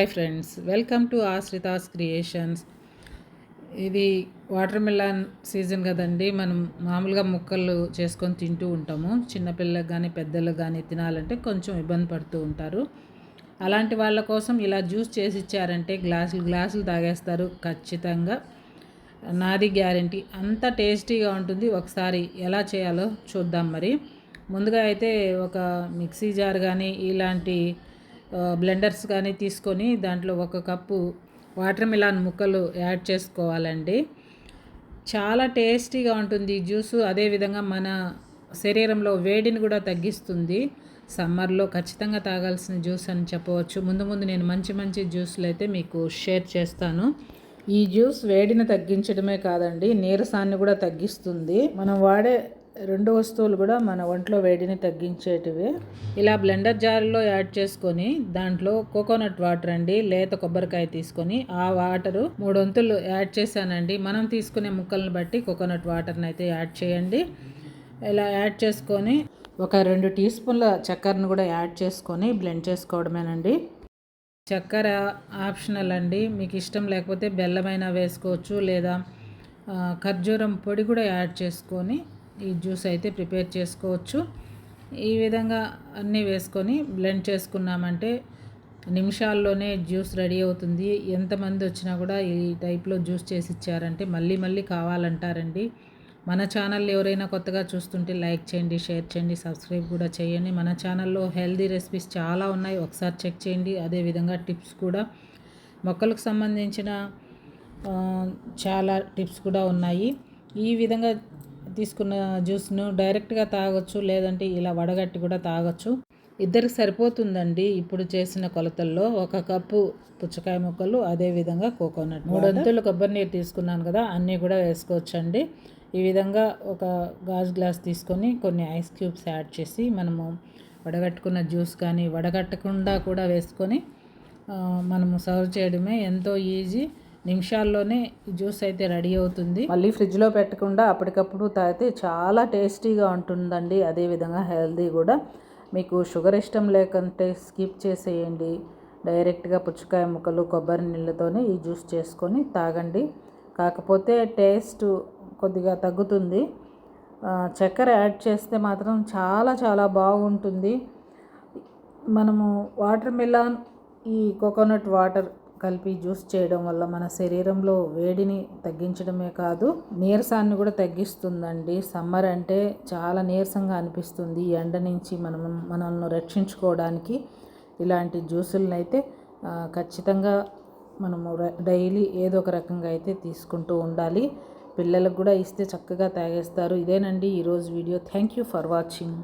Hi friends welcome to Ashritha's creations. ఇది watermelon season కదండి మనం మామూలుగా ముక్కలు చేసుకొని తింటూ ఉంటాము. చిన్నపిల్లలకు కానీ పెద్దలకు కానీ తినాలంటే కొంచెం ఇబ్బంది పడుతూ ఉంటారు. అలాంటి వాళ్ళ కోసం ఇలా జ్యూస్ చేసి ఇచ్చారంటే గ్లాసులు గ్లాసులు తాగేస్తారు ఖచ్చితంగా. నాది గ్యారంటీ. అంత టేస్టీగా ఉంటుంది. ఒకసారి ఎలా చేయాలో చూద్దాం మరి. ముందుగా అయితే ఒక మిక్సీ జార్ కానీ ఇలాంటి బ్లెండర్స్ కానీ తీసుకొని దాంట్లో ఒక కప్పు వాటర్ మిలాన్ ముక్కలు యాడ్ చేసుకోవాలండి. చాలా టేస్టీగా ఉంటుంది ఈ జ్యూసు. అదేవిధంగా మన శరీరంలో వేడిని కూడా తగ్గిస్తుంది. సమ్మర్లో ఖచ్చితంగా తాగాల్సిన జ్యూస్ అని చెప్పవచ్చు. ముందు ముందు నేను మంచి మంచి జ్యూస్లు అయితే మీకు షేర్ చేస్తాను. ఈ జ్యూస్ వేడిని తగ్గించడమే కాదండి నీరసాన్ని కూడా తగ్గిస్తుంది. మనం వాడే రెండు వస్తువులు కూడా మన ఒంట్లో వేడిని తగ్గించేటివి. ఇలా బ్లెండర్ జార్లో యాడ్ చేసుకొని దాంట్లో కోకోనట్ వాటర్ అండి లేత కొబ్బరికాయ తీసుకొని ఆ వాటరు మూడు వంతులు యాడ్ చేశానండి. మనం తీసుకునే ముక్కలను బట్టి కోకోనట్ వాటర్ని అయితే యాడ్ చేయండి. ఇలా యాడ్ చేసుకొని ఒక రెండు టీ స్పూన్ల చక్కెరను కూడా యాడ్ చేసుకొని బ్లెండ్ చేసుకోవడమేనండి. చక్కెర ఆప్షనల్ అండి. మీకు ఇష్టం లేకపోతే బెల్లమైనా వేసుకోవచ్చు లేదా ఖర్జూరం పొడి కూడా యాడ్ చేసుకొని ఈ జ్యూస్ అయితే ప్రిపేర్ చేసుకోవచ్చు. ఈ విధంగా అన్నీ వేసుకొని బ్లెండ్ చేసుకున్నామంటే నిమిషాల్లోనే జ్యూస్ రెడీ అవుతుంది. ఎంతమంది వచ్చినా కూడా ఈ టైప్లో జ్యూస్ చేసి ఇచ్చారంటే మళ్ళీ మళ్ళీ కావాలంటారండి. మన ఛానల్ ఎవరైనా కొత్తగా చూస్తుంటే లైక్ చేయండి షేర్ చేయండి సబ్స్క్రైబ్ కూడా చేయండి. మన ఛానల్లో హెల్దీ రెసిపీస్ చాలా ఉన్నాయి. ఒకసారి చెక్ చేయండి. అదేవిధంగా టిప్స్ కూడా. మొక్కలకు సంబంధించిన చాలా టిప్స్ కూడా ఉన్నాయి. ఈ విధంగా తీసుకున్న జ్యూస్ను డైరెక్ట్గా తాగొచ్చు లేదంటే ఇలా వడగట్టి కూడా తాగొచ్చు. ఇద్దరికి సరిపోతుందండి ఇప్పుడు చేసిన కొలతల్లో. ఒక కప్పు పుచ్చకాయ ముక్కలు అదేవిధంగా కోకోనట్ మూడొంతులు కొబ్బరి నీరు తీసుకున్నాను కదా అన్నీ కూడా వేసుకోవచ్చండి. ఈ విధంగా ఒక గాజు గ్లాస్ తీసుకొని కొన్ని ఐస్ క్యూబ్స్ యాడ్ చేసి మనము వడగట్టుకున్న జ్యూస్ కానీ వడగట్టకుండా కూడా వేసుకొని మనము సర్వ్ చేయడమే ఎంతో ఈజీ. నిమిషాల్లోనే జ్యూస్ అయితే రెడీ అవుతుంది. మళ్ళీ ఫ్రిడ్జ్లో పెట్టకుండా అప్పటికప్పుడు తాగితే చాలా టేస్టీగా ఉంటుందండి. అదేవిధంగా హెల్దీ కూడా. మీకు షుగర్ ఇష్టం లేకుంటే స్కిప్ చేసేయండి. డైరెక్ట్గా పుచ్చకాయ ముక్కలు కొబ్బరి నీళ్ళతోనే ఈ జ్యూస్ చేసుకొని తాగండి. కాకపోతే టేస్ట్ కొద్దిగా తగ్గుతుంది. చక్కెర యాడ్ చేస్తే మాత్రం చాలా చాలా బాగుంటుంది. మనము వాటర్ మిలాన్ ఈ కోకోనట్ వాటర్ కలిపి జ్యూస్ చేయడం వల్ల మన శరీరంలో వేడిని తగ్గించడమే కాదు నీరసాన్ని కూడా తగ్గిస్తుందండి. సమ్మర్ అంటే చాలా నీరసంగా అనిపిస్తుంది. ఎండ నుంచి మనం మనల్ని రక్షించుకోవడానికి ఇలాంటి జ్యూసులను అయితే ఖచ్చితంగా మనము డైలీ ఏదో ఒక రకంగా అయితే తీసుకుంటూ ఉండాలి. పిల్లలకు కూడా ఇస్తే చక్కగా తాగేస్తారు. ఇదేనండి ఈరోజు video. Thank you for watching.